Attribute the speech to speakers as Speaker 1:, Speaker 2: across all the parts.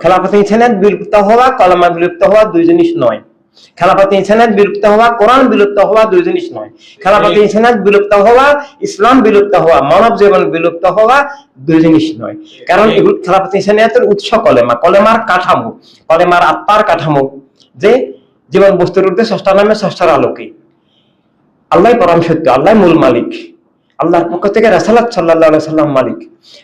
Speaker 1: খেলাফত ইনসানিয়াত বিলুপ্ত হওয়া কলমা বিলুপ্ত হওয়া দুই জিনিস নয়। খেলাফত ইনসানিয়াত বিলুপ্ত হওয়া কোরআন বিলুপ্ত হওয়া দুই জিনিস নয়। খেলাফত ইনসানিয়াত বিলুপ্ত হওয়া ইসলাম বিলুপ্ত হওয়া মানব জীবন বিলুপ্ত হওয়া দুই জিনিস নয়। কারণ এগুলো খেলাফত উৎস কলেমা কলেমার কাঠামো কলেমার আত্মার কাঠামো যে জীবন বস্তুর ঊর্ধ্বে ষষ্ঠা নামে ষষ্ঠার আলোকে। আল্লাহ পরম সত্য আল্লাহ মূল মালিক। আল্লাহর পক্ষ থেকে রাসালাত সাল্লাহ সাল্লাম মালিক।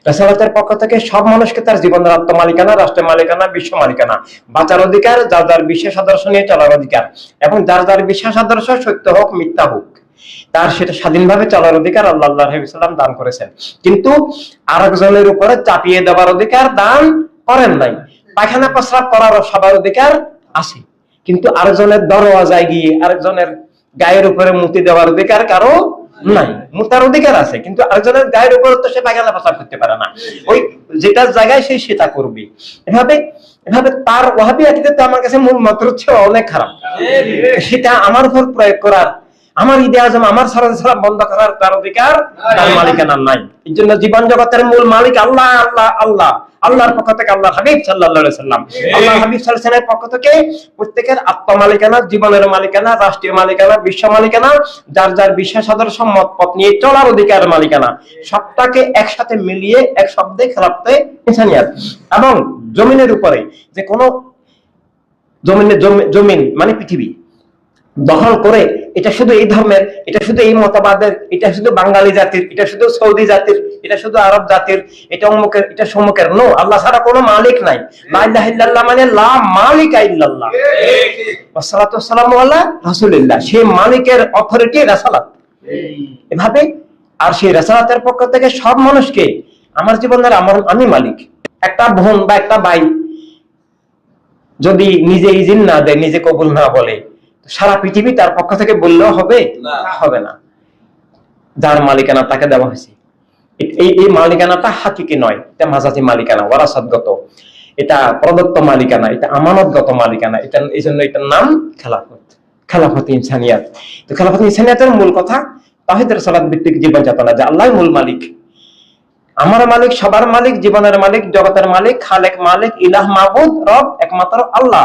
Speaker 1: রাসালাতের পক্ষ থেকে সব মানুষকে তার জীবনের আত্ম মালিকানা রাষ্ট্রের মালিকানা, বিশ্ব মালিকানা, বাঁচার অধিকার, যার যার বিশেষ আদর্শ নিয়ে চলার অধিকার এবং যার যার বিশেষ আদর্শ সত্য হোক, মিথ্যা হোক, তার সেটা স্বাধীনভাবে চলার অধিকার আল্লাহ আল্লাহ সাল্লাম দান করেছেন। কিন্তু আরেকজনের উপরে চাপিয়ে দেওয়ার অধিকার দান করেন নাই। পায়খানা প্রস্রাব করার সবার অধিকার আছে। কিন্তু আরেকজনের দরওয়াজায় গিয়ে আরেকজনের গায়ের উপরে মুক্তি দেওয়ার অধিকার কারও নাই তার অধিকার আছে, কিন্তু আরেকজনের গায়ের উপর তো সে বাগালা পাচার করতে পারে না। ওই যেটা জায়গায় সে সেটা করবে। এভাবে এভাবে তার ওয়াহাবি আকিদা তো আমার কাছে মূল মন্ত্র হচ্ছে অনেক খারাপ। সেটা আমার উপর প্রয়োগ করার আমার ঈদে আজম আমার সারা সারা বন্ধ করার তার অধিকার তার মালিকানা নাই। এই জন্য জীবন জগতের মূল মালিক আল্লাহ আল্লাহ আল্লাহ। আল্লাহর পক্ষ থেকে আল্লাহ হাবিব সাল্লাহ সাল্লাম। আল্লাহ হাবিব সাল্লামের পক্ষ থেকে প্রত্যেকের আত্ম মালিকানা জীবনের মালিকানা রাষ্ট্রীয় মালিকানা বিশ্ব মালিকানা যার যার বিশ্বাস আদর্শ মত পথ নিয়ে চলার অধিকার মালিকানা। সবটাকে একসাথে মিলিয়ে এক শব্দে খেলাপতে ইনসানিয়াত। এবং জমিনের উপরে যে কোনো জমিনের জমিন মানে পৃথিবী দখল করে এটা শুধু এই ধর্মের এটা শুধু এই মতবাদের এটা শুধু বাঙালি জাতির এটা শুধু সৌদি জাতির এটা শুধু আরব জাতির এটা অমুকের এটা সমুকের। নো আল্লাহ ছাড়া কোনো মালিক নাই। লা মানে লা মালিকা ওয়াসসালামু আলা সেই মালিকের অথরিটি রাসালাত। এভাবে আর সেই রাসালাতের পক্ষ থেকে সব মানুষকে আমার জীবনের আমার আমি মালিক। একটা বোন বা একটা ভাই যদি নিজে ইজিন না দেয় নিজে কবুল না বলে সারা পৃথিবী তার পক্ষ থেকে বললেও হবে?
Speaker 2: না।
Speaker 1: হবে না। যার মালিকানা তাকে দেওয়া হয়েছে। এই এই মালিকানাটা হাকিকি নয় এটা মাজাজি মালিকানা ওয়ারাসাতগত। এটা প্রদত্ত মালিকানা এটা আমানতগত মালিকানা এটা এই জন্য এটার নাম খেলাফত খেলাফত ইনসানিয়াত। তো খেলাফত ইনসানিয়াতের মূল কথা তাহিদের সালাদ ভিত্তিক জীবন যাপনা যে আল্লাহ মূল মালিক। আমার মালিক সবার মালিক জীবনের মালিক জগতের মালিক খালেক মালিক ইলাহ মাহবুদ রব একমাত্র আল্লাহ।